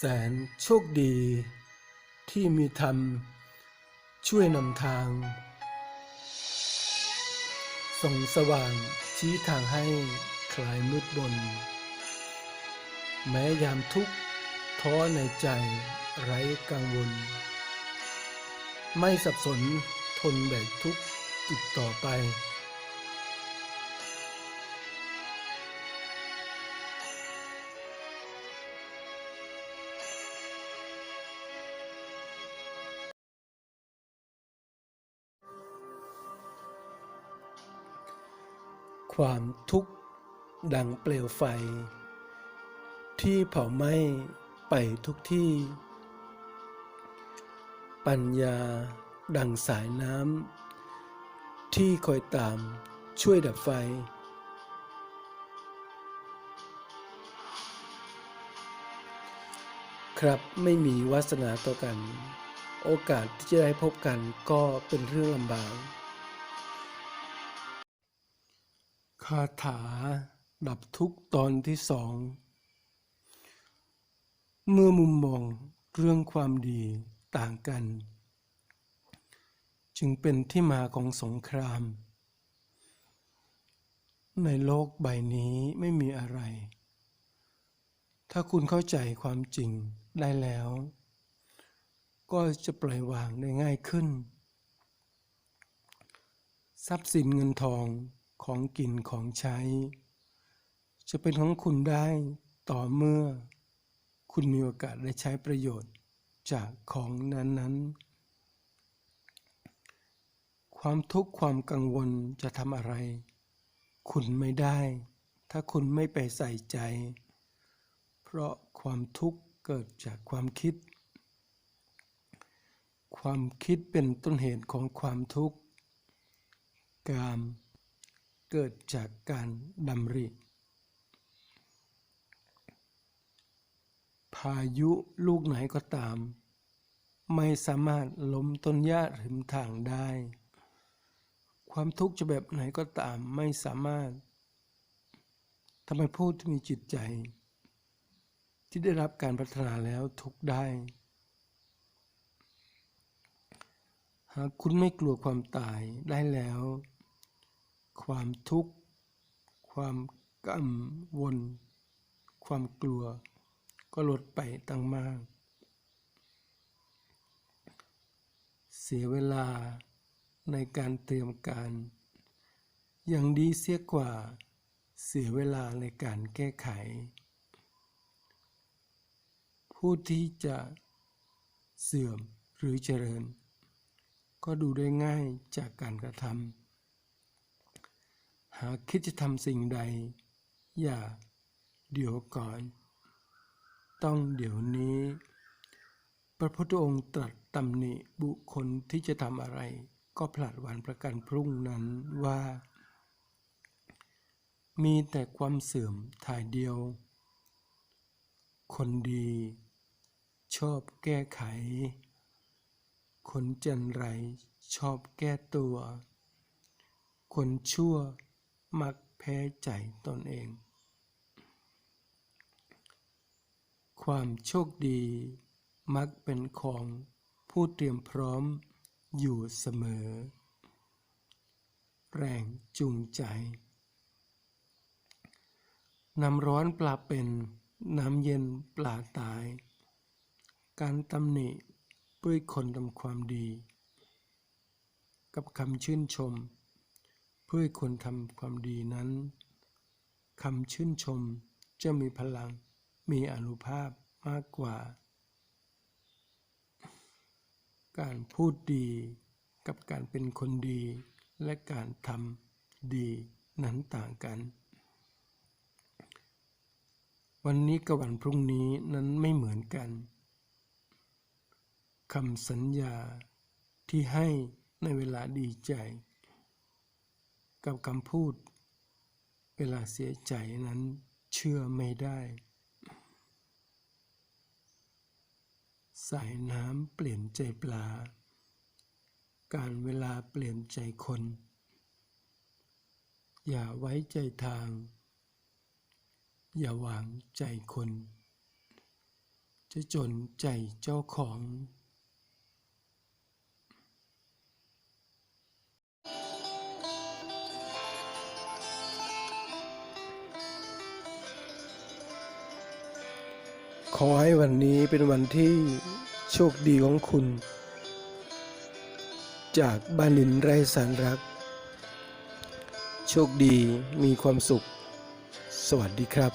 แสนโชคดีที่มีธรรม ช่วยนำทาง ส่องสว่างชี้ทางให้คลายมืดบน แม้ยามทุกข์ท้อในใจไร้กังวล ไม่สับสนทนแบกทุกข์อีกต่อไป ความทุกข์ดังเปลวไฟ ที่เผาไหม้ไปทุกที่ ปัญญาดังสายน้ำที่คอยตามช่วยดับไฟ ครับไม่มีวาสนาต่อกัน โอกาสที่จะได้พบกันก็เป็นเรื่องลำบาก คาถาดับทุกตอนที่สอง เมื่อมุมมองเรื่องความดีต่างกัน จึงเป็นที่มาของสงคราม ในโลกใบนี้ไม่มีอะไร ถ้าคุณเข้าใจความจริงได้แล้ว ก็จะปล่อยวางได้ง่ายขึ้น ทรัพย์สินเงินทอง ของกินของใช้ จะเป็นของคุณได้ต่อเมื่อ คุณมีโอกาสได้ใช้ประโยชน์จากของนั้นๆ ความทุกข์ความกังวลจะทำอะไร คุณไม่ได้ ถ้าคุณไม่ไปใส่ใจ เพราะความทุกข์เกิดจากความคิด ความคิดเป็นต้นเหตุของความทุกข์กาม เกิดจากการดำริ พายุลูกไหนก็ตาม ไม่สามารถล้มต้นหญ้าริมทางได้ ความทุกข์จะแบบไหนก็ตามไม่สามารถทำให้ผู้ที่มีจิตใจ ที่ได้รับการพัฒนาแล้วทุกได้ หากคุณไม่กลัวความตายได้แล้ว ความทุกข์ ความกังวล ความกลัว ก็ลดไปตั้งมาก เสียเวลาในการเตรียมการยังดีเสียกว่าเสียเวลาในการแก้ไข ผู้ที่จะเสื่อมหรือเจริญ ก็ดูได้ง่ายจากการกระทำ หากคิดจะทำสิ่งใด อย่าเดี๋ยวก่อน ต้องเดี๋ยวนี้ พระพุทธองค์ตรัสตำหนิบุคคลที่จะทำอะไร ก็ผลัดวันประกันพรุ่งนั้นว่า มีแต่ความเสื่อมถ่ายเดียว คนดีชอบแก้ไข คนจันไรชอบแก้ตัว คนชั่ว มักแพ้ใจตนเอง ความโชคดีมักเป็นของผู้เตรียมพร้อมอยู่เสมอ แรงจูงใจ น้ำร้อนปลาเป็นน้ำเย็นปลาตาย การตำหนิด้วยคนทำความดี กับคำชื่นชม เพื่อคนทำความดีนั้นคำชื่นชมจะมีพลังมีอนุภาพมากกว่า การพูดดีกับการเป็นคนดีและการทำดีนั้นต่างกัน วันนี้กับวันพรุ่งนี้นั้นไม่เหมือนกันคำสัญญาที่ให้ในเวลาดีใจ กับคำพูด เวลาเสียใจนั้นเชื่อไม่ได้ สายน้ำเปลี่ยนใจปลา การเวลาเปลี่ยนใจคน อย่าไว้ใจทาง อย่าวางใจคน จะจะจนใจเจ้าของ ขอให้วันนี้เป็นวันที่โชคดีของคุณ จากบ้านินไรสารรัก โชคดีมีความสุข สวัสดีครับ